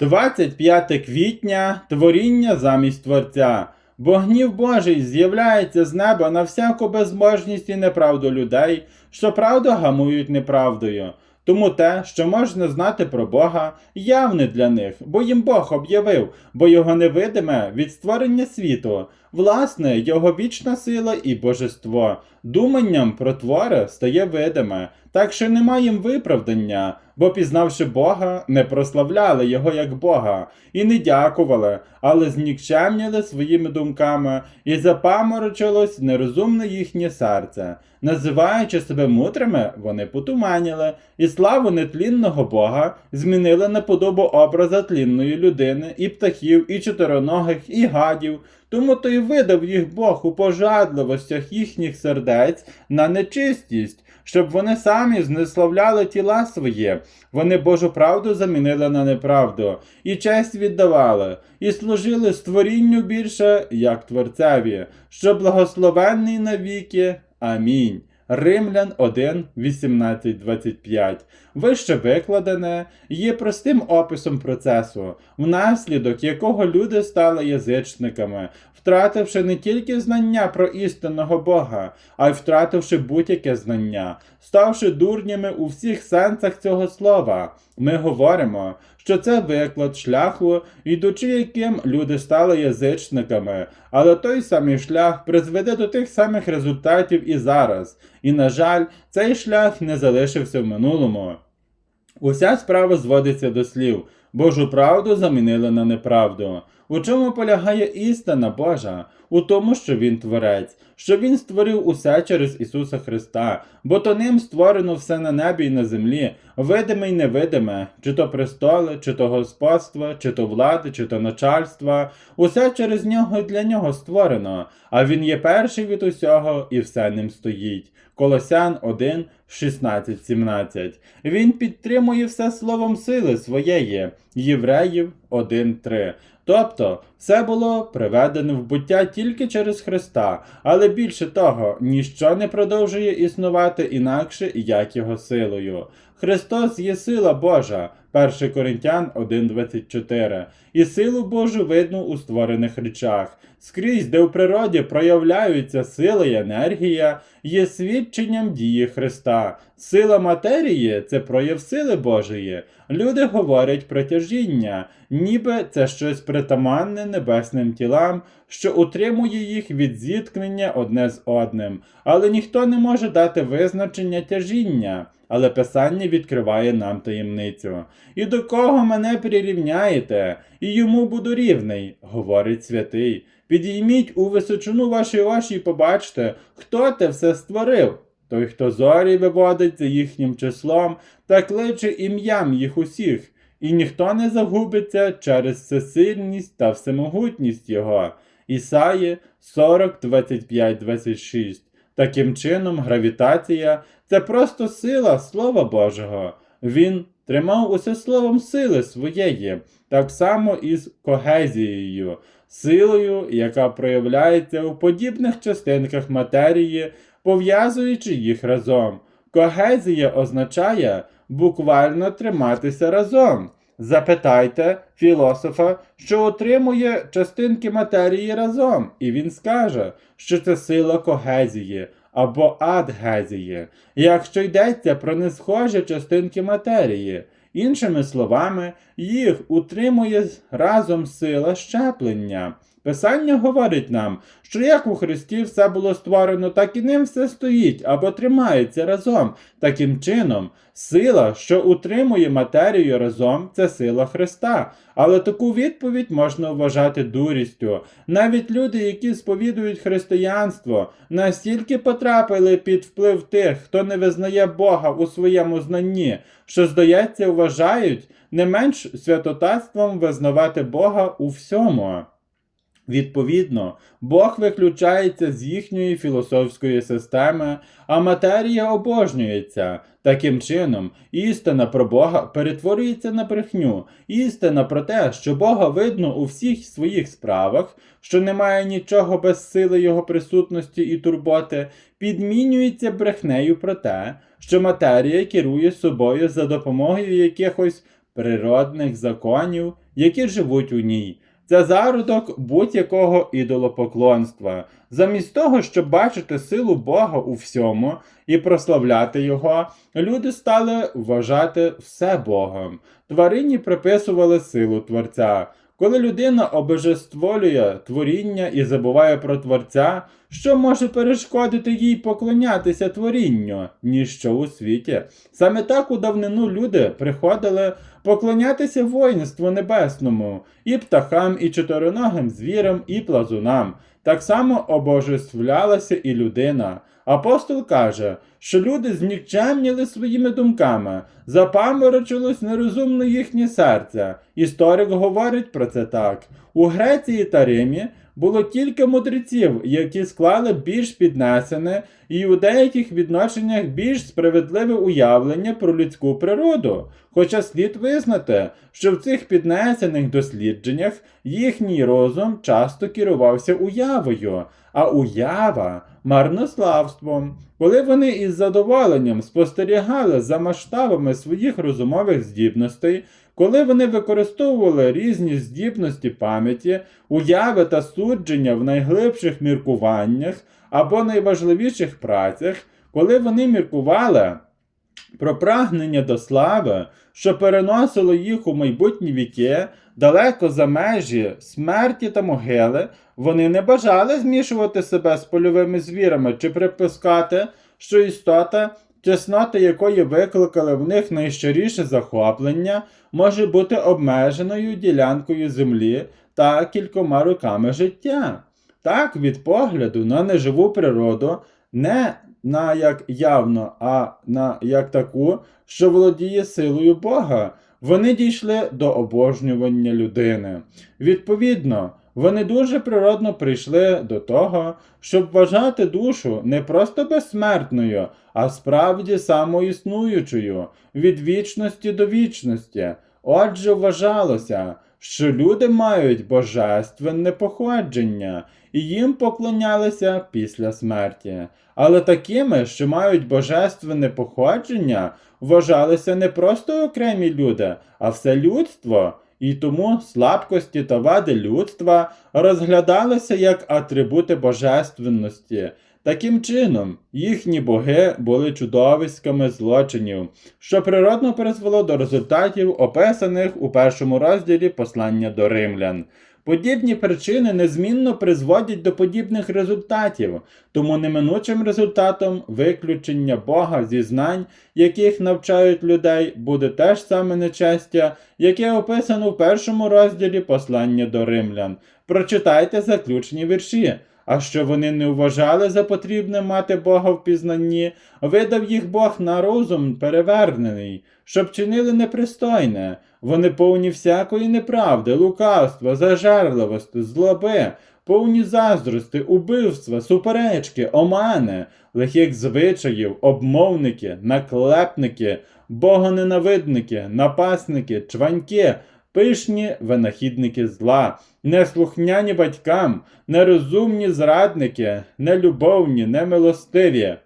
25 квітня творіння замість Творця. Бо гнів Божий з'являється з неба на всяку безбожність і неправду людей, що правду гамують неправдою. Тому те, що можна знати про Бога, явне для них, бо їм Бог об'явив, бо його невидиме від створення світу, власне, його вічна сила і божество. Думанням про твори стає видиме, так що нема їм виправдання, бо пізнавши Бога, не прославляли його як Бога, і не дякували, але знікчемніли своїми думками, і запаморочилось нерозумне їхнє серце. Називаючи себе мудрими, вони потуманіли, і славу нетлінного Бога змінили на подобу образа тлінної людини, і птахів, і чотироногих, і гадів. Тому то й видав їх Бог у пожадливостях їхніх сердець на нечистість, щоб вони самі знеславляли тіла своє, Вони Божу правду замінили на неправду, і честь віддавали, і служили створінню більше, як Творцеві, що благословенний навіки. Амінь. Римлян 1, 18, 25. Вище викладене є простим описом процесу, внаслідок якого люди стали язичниками, втративши не тільки знання про істинного Бога, а й втративши будь-яке знання, ставши дурнями у всіх сенсах цього слова. Ми говоримо, що це виклад шляху, йдучи яким люди стали язичниками, але той самий шлях призведе до тих самих результатів і зараз. І, на жаль, цей шлях не залишився в минулому. Уся справа зводиться до слів. Божу правду замінили на неправду. У чому полягає істина Божа? У тому, що Він творець, що Він створив усе через Ісуса Христа, бо то ним створено все на небі і на землі, видиме й невидиме, чи то престоли, чи то господства, чи то влади, чи то начальства, усе через нього і для нього створено, а Він є перший від усього і все ним стоїть. Колосян 1, 16, 17. Він підтримує все словом сили своєї. Євреїв 1, 3. Тобто, все було приведено в буття тільки через Христа, але більше того, ніщо не продовжує існувати інакше, як його силою. Христос є сила Божа, 1 Коринтян 1.24, і силу Божу видно у створених речах. Скрізь, де в природі проявляються сила і енергія, є свідченням дії Христа. Сила матерії це прояв сили Божої. Люди говорять про тяжіння, ніби це щось притаманне небесним тілам, що утримує їх від зіткнення одне з одним. Але ніхто не може дати визначення тяжіння. Але Писання відкриває нам таємницю. І до кого мене прирівняєте, і йому буду рівний, говорить святий. Підійміть у височину ваші очі і побачте, хто те все створив. Той, хто зорі виводить за їхнім числом та кличе ім'ям їх усіх, і ніхто не загубиться через всесильність та всемогутність його. Ісаї 40, 25, 26. Таким чином, гравітація це просто сила Слова Божого. Він тримав усе словом сили своєї, так само і з когезією, силою, яка проявляється у подібних частинках матерії, пов'язуючи їх разом. Когезія означає буквально триматися разом. Запитайте філософа, що отримує частинки матерії разом, і він скаже, що це сила когезії або адгезії, якщо йдеться про несхожі частинки матерії. Іншими словами, їх утримує разом сила щеплення. Писання говорить нам, що як у Христі все було створено, так і ним все стоїть або тримається разом. Таким чином, сила, що утримує матерію разом, це сила Христа. Але таку відповідь можна вважати дурістю. Навіть люди, які сповідують християнство, настільки потрапили під вплив тих, хто не визнає Бога у своєму знанні, що, здається, вважають не менш святотатством визнавати Бога у всьому. Відповідно, Бог виключається з їхньої філософської системи, а матерія обожнюється. Таким чином, істина про Бога перетворюється на брехню, істина про те, що Бога видно у всіх своїх справах, що немає нічого без сили Його присутності і турботи, підмінюється брехнею про те, що матерія керує собою за допомогою якихось природних законів, які живуть у ній. Це зародок будь-якого ідолопоклонства. Замість того, щоб бачити силу Бога у всьому і прославляти Його, люди стали вважати все Богом. Тварині приписували силу Творця. Коли людина обожестволює творіння і забуває про Творця, що може перешкодити їй поклонятися творінню, ніщо у світі. Саме так у давнину люди приходили поклонятися воїнству небесному, і птахам, і чотириногим звірам, і плазунам. Так само обожествлялася і людина. Апостол каже, що люди знікчемніли своїми думками, запаморочилось нерозумно їхнє серце. Історик говорить про це так. У Греції та Римі було кілька мудреців, які склали більш піднесене і у деяких відношеннях більш справедливе уявлення про людську природу. Хоча слід визнати, що в цих піднесених дослідженнях їхній розум часто керувався уявою, а уява марнославством. Коли вони із задоволенням спостерігали за масштабами своїх розумових здібностей, коли вони використовували різні здібності пам'яті, уяви та судження в найглибших міркуваннях або найважливіших працях, коли вони міркували про прагнення до слави, що переносило їх у майбутні віки, далеко за межі смерті та могили, вони не бажали змішувати себе з польовими звірами чи припускати, що істота, чесноти якої викликали в них найщиріше захоплення, може бути обмеженою ділянкою землі та кількома роками життя. Так, від погляду на неживу природу, не на як явно, а на як таку, що володіє силою Бога, вони дійшли до обожнювання людини. Відповідно, вони дуже природно прийшли до того, щоб вважати душу не просто безсмертною, а справді самоіснуючою від вічності до вічності. Отже, вважалося, що люди мають божественне походження, і їм поклонялися після смерті. Але такими, що мають божественне походження, вважалися не просто окремі люди, а все людство. І тому слабкості та вади людства розглядалися як атрибути божественності. Таким чином, їхні боги були чудовиськами злочинів, що природно призвело до результатів, описаних у першому розділі послання до римлян. Подібні причини незмінно призводять до подібних результатів, тому неминучим результатом виключення Бога зі знань, яких навчають людей, буде те ж саме нечестя, яке описано в першому розділі послання до римлян. Прочитайте заключні вірші. А що вони не вважали за потрібне мати Бога в пізнанні, видав їх Бог на розум перевернений, щоб чинили непристойне. Вони повні всякої неправди, лукавства, зажерливості, злоби, повні заздрости, убивства, суперечки, омани, лихих звичаїв, обмовники, наклепники, богоненавидники, напасники, чваньки, пишні винахідники зла, неслухняні батькам, нерозумні зрадники, нелюбовні, немилостиві.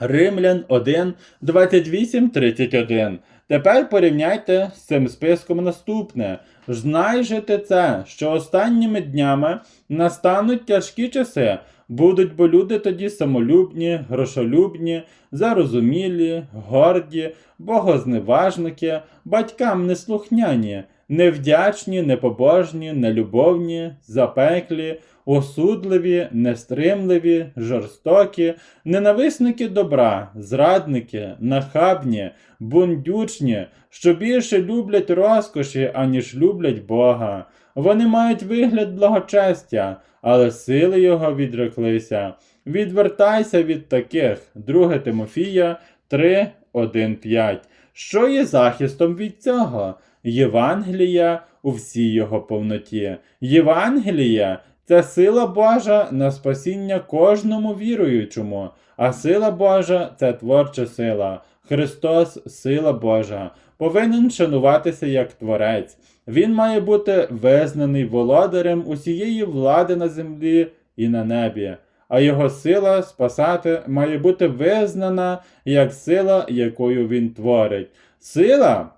Римлян 1, 28, 31. Тепер порівняйте з цим списком наступне. Знай же ти це, що останніми днями настануть тяжкі часи, будуть бо люди тоді самолюбні, грошолюбні, зарозумілі, горді, богозневажники, батькам неслухняні, невдячні, непобожні, нелюбовні, запеклі, осудливі, нестримливі, жорстокі, ненависники добра, зрадники, нахабні, бундючні, що більше люблять розкоші, аніж люблять Бога. Вони мають вигляд благочестя, але сили його відреклися. Відвертайся від таких. 2 Тимофія 3, 1, 5. Що є захистом від цього? Євангелія у всій його повноті. Євангелія це сила Божа на спасіння кожному віруючому, а сила Божа це творча сила. Христос, сила Божа, повинен шануватися як Творець. Він має бути визнаний володарем усієї влади на землі і на небі, а його сила спасати має бути визнана як сила, якою він творить. Сила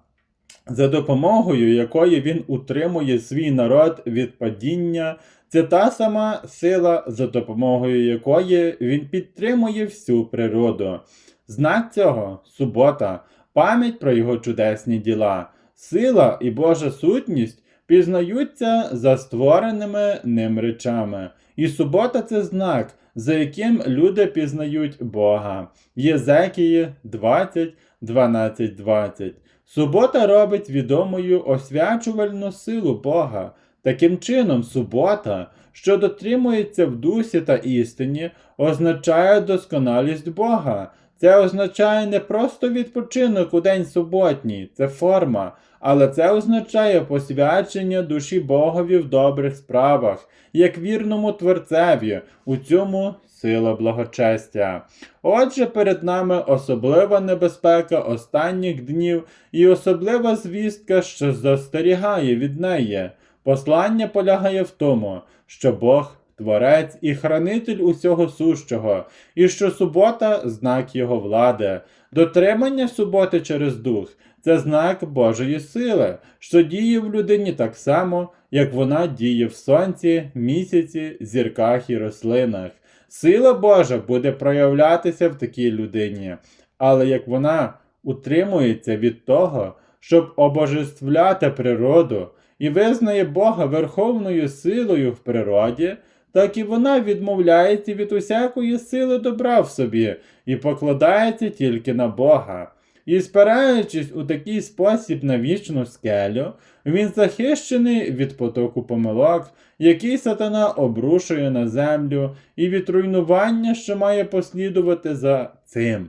за допомогою якої він утримує свій народ від падіння, це та сама сила, за допомогою якої він підтримує всю природу. Знак цього субота, пам'ять про його чудесні діла, сила і Божа сутність пізнаються за створеними ним речами. І субота це знак, за яким люди пізнають Бога. Єзекії 20, 12, 20. Субота робить відомою освячувальну силу Бога. Таким чином, субота, що дотримується в дусі та істині, означає досконалість Бога. Це означає не просто відпочинок у день суботній, це форма, але це означає посвячення душі Богові в добрих справах, як вірному творцеві, у цьому сила благочестя. Отже, перед нами особлива небезпека останніх днів і особлива звістка, що застерігає від неї. Послання полягає в тому, що Бог творець і хранитель усього сущого, і що субота знак його влади. Дотримання суботи через дух це знак Божої сили, що діє в людині так само, як вона діє в сонці, місяці, зірках і рослинах. Сила Божа буде проявлятися в такій людині, але як вона утримується від того, щоб обожествляти природу і визнає Бога верховною силою в природі, так і вона відмовляється від усякої сили добра в собі і покладається тільки на Бога. І спираючись у такий спосіб на вічну скелю, він захищений від потоку помилок, який сатана обрушує на землю, і від руйнування, що має послідувати за цим.